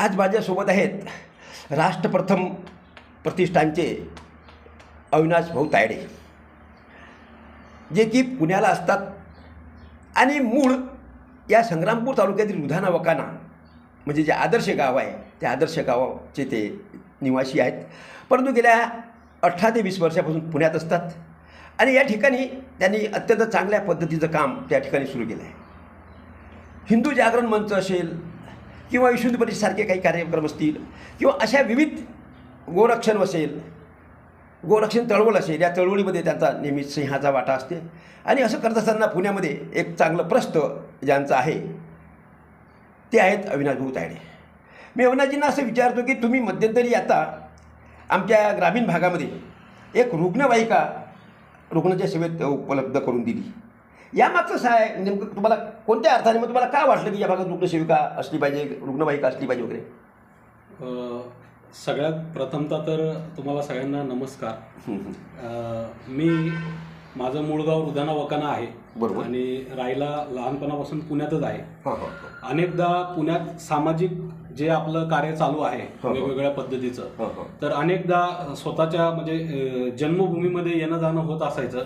आज माझ्यासोबत आहेत राष्ट्रप्रथम प्रतिष्ठानचे अविनाश भाऊ तायडे जे की पुण्याला असतात. आणि मूळ या संग्रामपूर तालुक्यातील रुधाना वकाना म्हणजे जे आदर्श गाव आहे त्या आदर्श गावाचे ते निवासी आहेत. परंतु गेल्या अठरा ते वीस वर्षापासून पुण्यात असतात. आणि या ठिकाणी त्यांनी अत्यंत चांगल्या पद्धतीचं काम त्या ठिकाणी सुरू केलं आहे. हिंदू जागरण मंच असेल किंवा विश्व काही कार्यक्रम असतील किंवा अशा विविध गोरक्षण असेल गोरक्षण चळवळ असेल या चळवळीमध्ये त्यांचा नेहमी सिंहाचा वाटा असते. आणि असं करत असताना पुण्यामध्ये एक चांगलं प्रस्त ज्यांचं आहे ते आहेत अविनाश भाऊ तायडे. मी अविनाशजींना असं विचारतो की तुम्ही मध्यंतरी आता आमच्या ग्रामीण भागामध्ये एक रुग्णवाहिका रुग्णाच्या सेवेत उपलब्ध करून दिली. यामागचं काय नेमकं तुम्हाला कोणत्या अर्थाने मग तुम्हाला काय वाटलं की या भागात रुग्णसेविका असली पाहिजे रुग्णवाहिका असली पाहिजे वगैरे? सगळ्यात प्रथमतः तर तुम्हाला सगळ्यांना नमस्कार. मी माझं मूळ गाव रुदाना वकाना आहे. बरोबर. आणि राहायला लहानपणापासून पुण्यातच आहे. हां हां हां अनेकदा पुण्यात सामाजिक जे आपलं कार्य चालू आहे. वेगवेगळ्या पद्धतीचं तर अनेकदा स्वतःच्या म्हणजे जन्मभूमीमध्ये येणं जाणं होत असायचं.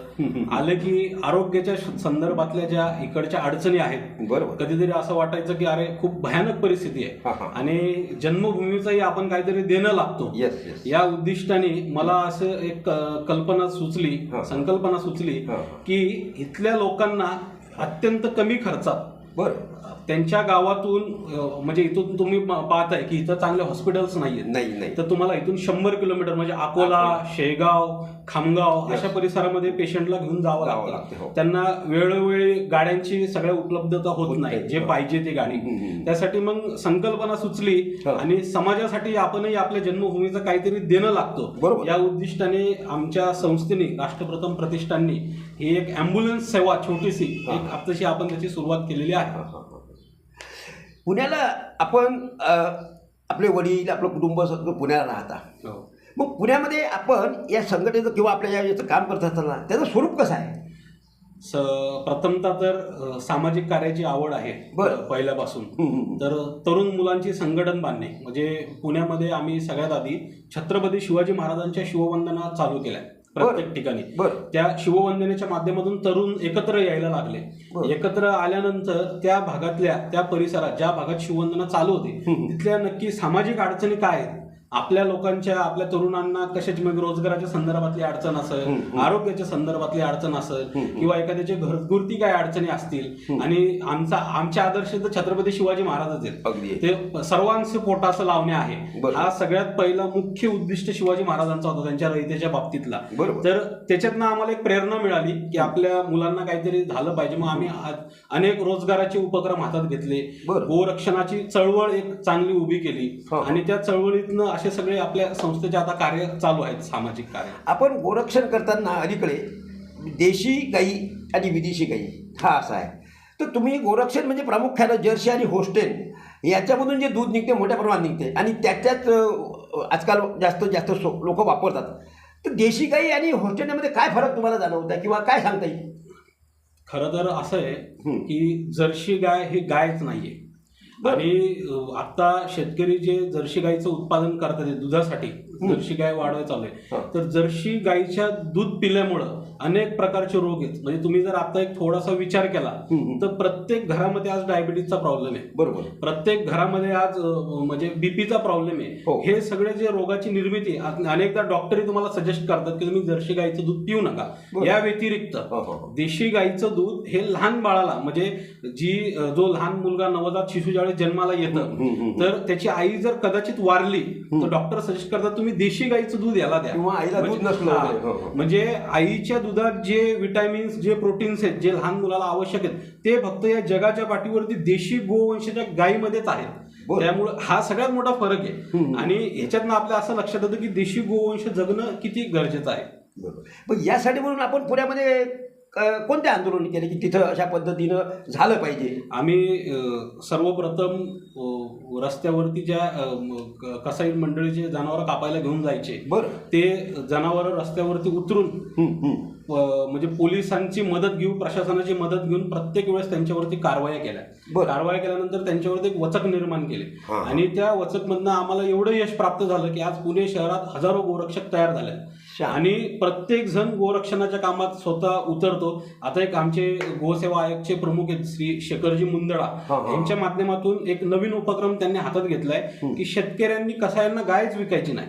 आलं की आरोग्याच्या संदर्भातल्या ज्या इकडच्या अडचणी आहेत बरोबर कधीतरी असं वाटायचं की अरे खूप भयानक परिस्थिती आहे आणि जन्मभूमीचंही आपण काहीतरी देणं लागतो या उद्दिष्टाने मला असं एक कल्पना सुचली. संकल्पना सुचली. की इथल्या लोकांना अत्यंत कमी खर्चात बरं त्यांच्या गावातून म्हणजे इथून तुम्ही पाहताय की इथं चांगले हॉस्पिटल्स नाहीयेत नाही नाही तर तुम्हाला इथून शंभर किलोमीटर म्हणजे अकोला. शेगाव खामगाव. अशा परिसरामध्ये पेशंटला घेऊन जावं जावं लागतं, हो. त्यांना वेळोवेळी गाड्यांची सगळ्या उपलब्धता होत नाही नाही. जे. पाहिजे ती गाडी. त्यासाठी मग संकल्पना सुचली हा. आणि समाजासाठी आपणही आपल्या जन्मभूमीचं काहीतरी देणं लागतो बरोबर. या उद्दिष्टाने आमच्या संस्थेने राष्ट्रप्रथम प्रतिष्ठाननी ही एक अँब्युलन्स सेवा छोटीशी. एक आत्ताशी आपण त्याची सुरुवात केलेली आहे. पुण्याला आपण आपले वडील आपलं कुटुंब सगळं पुण्याला राहता हो. मग पुण्यामध्ये आपण या संघटनेचं किंवा आपल्या याचं काम करत असताना त्याचं स्वरूप कसं आहे स प्रथमतः तर सामाजिक कार्याची आवड आहे बरं. पहिल्यापासून. तर तरुण मुलांची संघटन बांधणे म्हणजे पुण्यामध्ये आम्ही सगळ्यात आधी छत्रपती शिवाजी महाराजांच्या शिववंदना चालू केल्या प्रत्येक ठिकाणी त्या शिववंदनेच्या माध्यमातून तरुण एकत्र यायला लागले. एकत्र आल्यानंतर त्या भागातल्या त्या परिसरात ज्या भागात शिववंदना चालू होती. तिथल्या नक्की सामाजिक अडचणी काय आहेत आपल्या लोकांच्या आपल्या तरुणांना कशाची मग रोजगाराच्या संदर्भातली अडचण असेल. आरोग्याच्या संदर्भातली अडचण असेल. किंवा एखाद्याच्या घरगुरती काय अडचणी असतील. आणि आमचा आमचे आदर्श तर छत्रपती शिवाजी महाराजच आहेत ते सर्वांचे पोटाचं लावणे आहे. हा सगळ्यात पहिला मुख्य उद्दिष्ट शिवाजी महाराजांचा होता त्यांच्या रयतेच्या बाबतीतला तर त्याच्यातनं आम्हाला एक प्रेरणा मिळाली की आपल्या मुलांना काहीतरी झालं पाहिजे मग आम्ही अनेक रोजगाराचे उपक्रम हातात घेतले. गोरक्षणाची चळवळ एक चांगली उभी केली. आणि त्या चळवळीतनं असे सगळे आपल्या संस्थेचे आता कार्य चालू आहेत सामाजिक कार्य आपण गोरक्षण करताना अलीकडे देशी गाई आणि विदेशी गाई हा असा आहे तर तुम्ही गोरक्षण म्हणजे प्रामुख्यानं जर्सी आणि होस्टेल याच्यामधून जे दूध निघते मोठ्या प्रमाणात निघते आणि त्याच्यात आजकाल जास्त जास्त लोक वापरतात तर देशी गाई आणि होस्टेलमध्ये काय फरक तुम्हाला जाणवत आहे किंवा काय सांगता येईल खरं तर असं आहे. की जर्सी गाय ही गायच नाहीये बरं. आणि आता शेतकरी जे जर्सी गाईचं उत्पादन करतात दुधासाठी जर्सी गाय वाढवायला चालू आहे हा. तर जर्सी गाईच्या दूध पिल्यामुळं अनेक प्रकारचे रोग आहेत म्हणजे तुम्ही जर आता एक थोडासा विचार केला. तर प्रत्येक घरामध्ये आज डायबिटीजचा प्रॉब्लेम आहे बरोबर प्रत्येक घरामध्ये आज म्हणजे बीपीचा प्रॉब्लेम हो. आहे हे सगळे जे रोगाची निर्मिती अनेकदा डॉक्टरही तुम्हाला सजेस्ट करतात की तुम्ही जर्सी गाईचं दूध पिऊ नका. या व्यतिरिक्त हो, हो, हो. देशी गाईचं दूध हे लहान बाळाला म्हणजे जी जो लहान मुलगा नवजात शिशु ज्यावेळेस जन्माला येतं. तर त्याची आई जर कदाचित वारली तर डॉक्टर सजेस्ट करतात तुम्ही देशी गाईचं दूध याला द्या किंवा आईला दूध म्हणजे- नसलं हा. हो. म्हणजे आईच्या दुधात जे विटॅमिन्स जे प्रोटीन्स आहेत जे लहान मुलाला आवश्यक आहेत ते फक्त या जगाच्या पाठीवरती देशी गोवंशाच्या गायीमध्येच आहेत. त्यामुळे हा सगळ्यात मोठा फरक आहे. आणि ह्याच्यातनं आपल्या असं लक्षात येतं की देशी गोवंश जगणं किती गरजेचं आहे बरोबर पण यासाठी म्हणून आपण पुण्यामध्ये कोणते आंदोलन केले की तिथं अशा पद्धतीनं झालं पाहिजे आम्ही सर्वप्रथम रस्त्यावरती ज्या कसाई मंडळी जे जनावरं कापायला घेऊन जायचे बरं ते जनावरं रस्त्यावरती उतरून म्हणजे पोलिसांची मदत घेऊन प्रशासनाची मदत घेऊन प्रत्येक वेळेस त्यांच्यावरती कारवाया केल्या. कारवाया केल्यानंतर त्यांच्यावरती एक वचक निर्माण केले. आणि त्या वचकमधनं आम्हाला एवढं यश प्राप्त झालं की आज पुणे शहरात हजारो गोरक्षक तयार झाले. आणि प्रत्येक जण गोरक्षणाच्या कामात स्वतः उतरतो. आता एक आमचे गोसेवा आयोगचे प्रमुख आहेत श्री शेखरजी मुंदडा. यांच्या माध्यमातून एक नवीन उपक्रम त्यांनी हातात घेतलाय की शेतकऱ्यांनी कसायांना गायच विकायची नाही.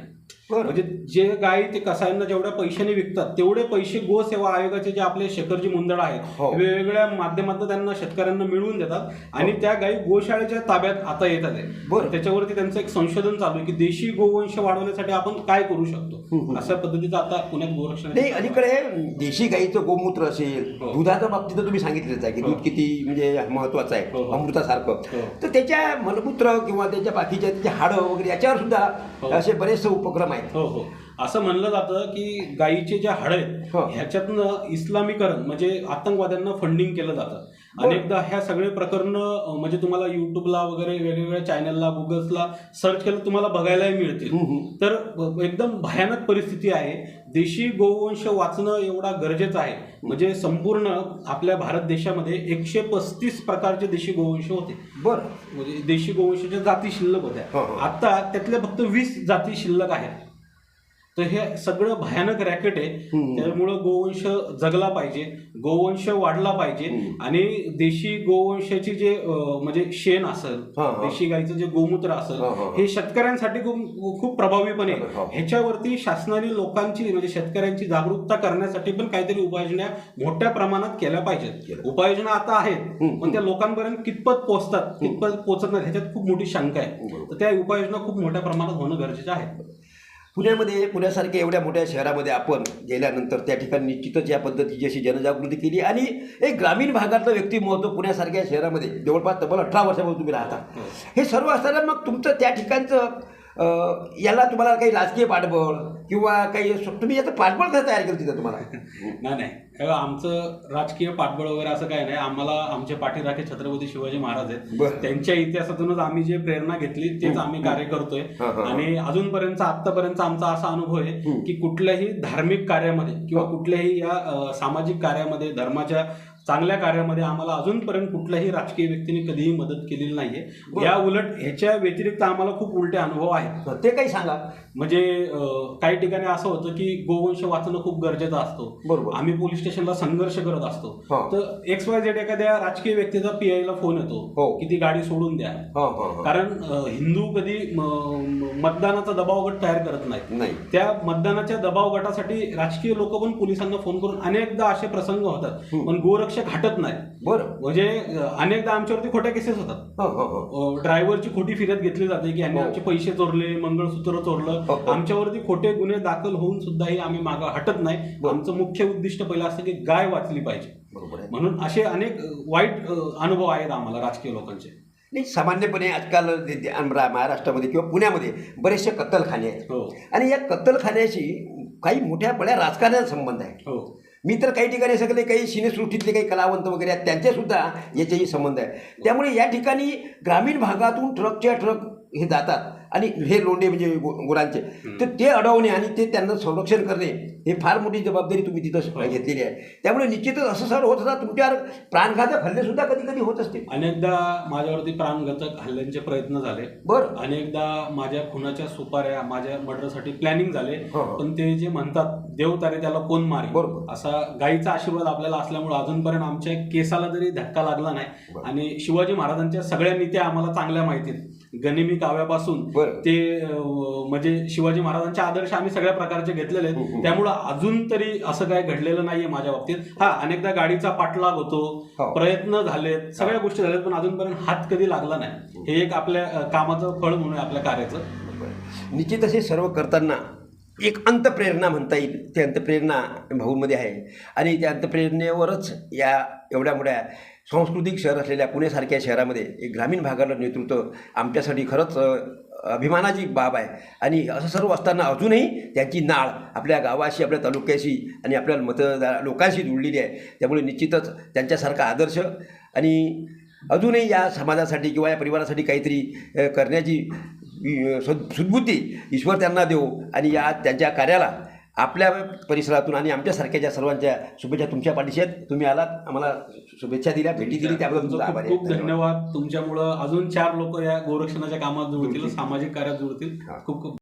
म्हणजे जे गायी ते कसायांना जेवढ्या पैशाने विकतात तेवढे पैसे गोसेवा आयोगाचे जे आपले शेखरजी मुंदडा आहेत हो. वेगवेगळ्या माध्यमातून त्यांना शेतकऱ्यांना मिळवून देतात आणि त्या गायी गोशाळेच्या ताब्यात आता येतात आहे. बरं. त्याच्यावरती त्यांचं एक संशोधन चालू आहे की देशी गोवंश वाढवण्यासाठी आपण काय करू शकतो अशा पद्धतीचं आता पुण्यात गोरक्षण नाही अलीकडे देशी गाईचं गोमूत्र असेल हो. दुधाच्या बाबतीत तुम्ही सांगितलंच आहे की दूध किती म्हणजे महत्वाचं आहे हो, हो. अमृतासारखं हो. तर त्याच्या मलमूत्र किंवा त्याच्या बाकीच्या त्याचे हाडं वगैरे याच्यावर सुद्धा हो. असे बरेचसे उपक्रम आहेत हो हो असं म्हणलं जातं की गायीचे जे हाड आहेत हो. ह्याच्यातनं इस्लामीकरण म्हणजे आतंकवाद्यांना फंडिंग केलं जातं. अनेकदा ह्या सगळे प्रकरण म्हणजे तुम्हाला युट्यूबला वगैरे वेगवेगळ्या चॅनलला गुगल्सला सर्च केलं तुम्हाला बघायलाही मिळतील. तर एकदम भयानक परिस्थिती आहे. देशी गोवंश वाचणं एवढा गरजेचं आहे. म्हणजे संपूर्ण आपल्या भारत देशामध्ये एकशे पस्तीस प्रकारचे देशी गोवंश होते. बरं. म्हणजे देशी गोवंशाच्या जाती शिल्लक हो, होत्या. हो. आता त्यातल्या फक्त वीस जाती शिल्लक आहेत. तर हे सगळं भयानक रॅकेट आहे. त्यामुळं गोवंश जगला पाहिजे गोवंश वाढला पाहिजे. आणि देशी गोवंशाची जे म्हणजे शेण असेल. देशी गाईचं जे गोमूत्र असेल हा, शेतकऱ्यांसाठी खूप खूप प्रभावीपणे आहे. ह्याच्यावरती शासनाने लोकांची म्हणजे शेतकऱ्यांची जागरूकता करण्यासाठी पण काहीतरी उपाययोजना मोठ्या प्रमाणात केल्या पाहिजेत. उपाययोजना आता आहेत. पण त्या लोकांपर्यंत कितपत पोहोचतात कितपत पोहोचत नाही ह्याच्यात खूप मोठी शंका आहे. तर त्या उपाययोजना खूप मोठ्या प्रमाणात होणं गरजेचं आहे पुण्यामध्ये पुण्यासारख्या एवढ्या मोठ्या शहरामध्ये आपण गेल्यानंतर त्या ठिकाणी निश्चितच या पद्धतीची अशी जनजागृती केली. आणि एक ग्रामीण भागातलं व्यक्तिमत्व पुण्यासारख्या शहरामध्ये जवळपास तब्बल अठरा वर्षापासून तुम्ही राहता. हे. सर्व असताना मग तुमचं त्या ठिकाणचं याला तुम्हाला काही राजकीय पाठबळ किंवा काही तुम्ही याचं पाठबळ कसं तयार केलं तिथं तुम्हाला? नाही नाही. आमचं राजकीय पाठबळ वगैरे असं काही नाही. आम्हाला आमचे पाठीराखे छत्रपती शिवाजी महाराज आहेत. त्यांच्या इतिहासातूनच आम्ही जे प्रेरणा घेतली तेच आम्ही कार्य करतोय. आणि अजूनपर्यंत आतापर्यंत आमचा असा अनुभव आहे की कुठल्याही धार्मिक कार्यामध्ये किंवा कुठल्याही या सामाजिक कार्यामध्ये धर्माच्या चांगल्या कार्यामध्ये आम्हाला अजूनपर्यंत कुठल्याही राजकीय व्यक्तीने कधीही मदत केलेली नाहीये. या उलट ह्याच्या व्यतिरिक्त आम्हाला खूप उलटे अनुभव आहेत. ते काही सांगा. म्हणजे काही ठिकाणी असं होतं की गोवंश वाचणं खूप गरजेचं असतो. बरोबर. आम्ही पोलीस स्टेशनला संघर्ष करत असतो. तर एक्स वाय झेड एखाद्या राजकीय व्यक्तीचा पीआय ला फोन येतो हो. की ती गाडी सोडून द्या. कारण हिंदू कधी मतदानाचा दबाव गट तयार करत नाही. त्या मतदानाच्या दबाव गटासाठी राजकीय लोक पण पोलिसांना फोन करून अनेकदा असे प्रसंग होतात. पण गोरक्षक हटत नाही. बरं. म्हणजे अ, अनेकदा आमच्यावरती खोट्या केसेस होतात. हां हां हां. ड्रायव्हरची खोटी फिर्याद घेतली जाते की यांनी हो. आमचे पैसे चोरले मंगळसूत्र हो, चोरलं. हो. आमच्यावरती खोटे गुन्हे दाखल होऊन सुद्धाही आम्ही मागं हटत नाही. बरं. आमचं मुख्य उद्दिष्ट पहिलं असतं की गाय वाचली पाहिजे. बरोबर आहे. म्हणून असे अनेक अ, वाईट अ, अनुभव आहेत आम्हाला राजकीय लोकांचे. नाही सामान्यपणे आजकाल जे- जे आमरा- महाराष्ट्रामध्ये किंवा पुण्यामध्ये बरेचसे कत्तलखाने आहेत. हो. आणि या कत्तलखान्याशी काही मोठ्या बड्या राजकारणाचा संबंध आहे. हो. मी तर काही ठिकाणी सगळे काही सिनेसृष्टीतले काही कलावंत वगैरे आहेत त्यांच्यासुद्धा याच्याही संबंध आहे त्यामुळे या ठिकाणी ग्रामीण भागातून ट्रकच्या ट्रक हे जातात. आणि हे लोंढे म्हणजे गु- गुरांचे. तर ते अडवणे आणि ते त्यांना संरक्षण करणे हे फार मोठी जबाबदारी तुम्ही तिथं घेतलेली आहे. त्यामुळे निश्चितच असं सर होत असतात तुमच्यावर प्राणघातक हल्ले सुद्धा कधी कधी होत असते अनेकदा माझ्यावरती प्राणघातक हल्ल्यांचे प्रयत्न झाले. बरं. अनेकदा माझ्या खुनाच्या सुपाऱ्या माझ्या मर्डरसाठी प्लॅनिंग झाले. हो, हो. पण ते जे म्हणतात देव तारे त्याला कोण मारे बरोबर. असा गाईचा आशीर्वाद आपल्याला असल्यामुळे अजूनपर्यंत आमच्या केसाला जरी धक्का लागला नाही. आणि शिवाजी महाराजांच्या सगळ्या नीत्या आम्हाला चांगल्या माहितीत. गनिमी काव्यापासून. ते म्हणजे शिवाजी महाराजांचे आदर्श आम्ही सगळ्या प्रकारचे घेतलेले आहेत. त्यामुळं अजून तरी असं काय घडलेलं नाहीये माझ्या बाबतीत. हा अनेकदा गाडीचा पाठलाग होतो हो. प्रयत्न झालेत सगळ्या गोष्टी झाल्यात पण अजूनपर्यंत हात कधी लागला नाही. हे एक आपल्या कामाचं फळ म्हणून आपल्या कार्याचं. निश्चित असे सर्व करताना एक अंतप्रेरणा म्हणता येईल. ती अंतप्रेरणा भाऊमध्ये आहे. आणि त्या अंतप्रेरणेवरच या एवढ्या मोठ्या सांस्कृतिक शहर असलेल्या पुणेसारख्या शहरामध्ये एक ग्रामीण भागाला नेतृत्व आमच्यासाठी खरंच अभिमानाची बाब आहे. आणि असं सर्व असताना अजूनही त्यांची नाळ आपल्या गावाशी आपल्या तालुक्याशी आणि आपल्या मतदार लोकांशी जुळलेली आहे. त्यामुळे निश्चितच त्यांच्यासारखा आदर्श आणि अजूनही या समाजासाठी किंवा या परिवारासाठी काहीतरी करण्याची अ, सद ईश्वर त्यांना देऊ आणि या त्यांच्या कार्याला आपल्या परिसरातून आणि आमच्यासारख्या ज्या सर्वांच्या शुभेच्छा तुमच्या पाठीशी आहेत तुम्ही आलात आम्हाला शुभेच्छा दिल्या भेटी दिली त्याबद्दल तुमचं आभार. खूप धन्यवाद तुमच्यामुळं अजून चार लोक या गोरक्षणाच्या कामात जुळतील सामाजिक कार्यात जुळतील. खूप खूप